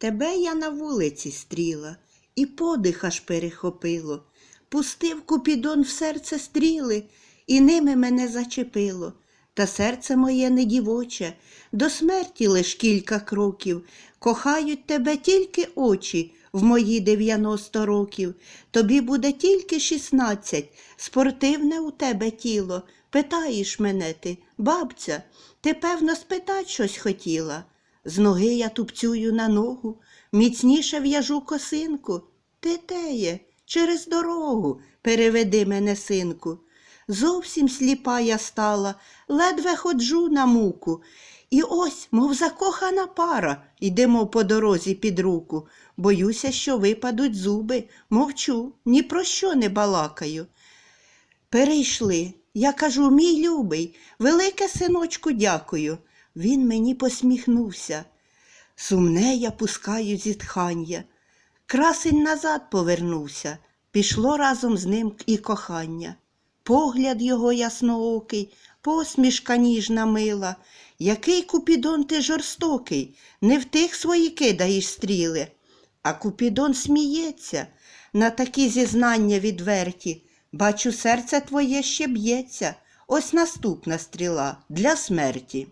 Тебе я на вулиці стріла, і подих аж перехопило. Пустив купідон в серце стріли, і ними мене зачепило. Та серце моє не дівоче, до смерті лиш кілька кроків. Кохають тебе тільки очі в мої дев'яносто років. Тобі буде тільки шістнадцять, спортивне у тебе тіло. Питаєш мене ти, бабця, ти, певно, спитать щось хотіла. З ноги я тупцюю на ногу, міцніше в'яжу косинку. Ти теє, через дорогу переведи мене, синку. Зовсім сліпа я стала, ледве ходжу на муку. І ось, мов закохана пара, йдемо по дорозі під руку. Боюся, що випадуть зуби, мовчу, ні про що не балакаю. Перейшли. Я кажу, мій любий, велике синочку, дякую. Він мені посміхнувся. Сумне я пускаю зітхання. Красень назад повернувся, пішло разом з ним і кохання. Погляд його ясноокий, посмішка ніжна мила. Який купідон ти жорстокий, не в тих свої кидаєш стріли. А Купідон сміється на такі зізнання відверті. Бачу, серце твоє ще б'ється. Ось наступна стріла для смерті.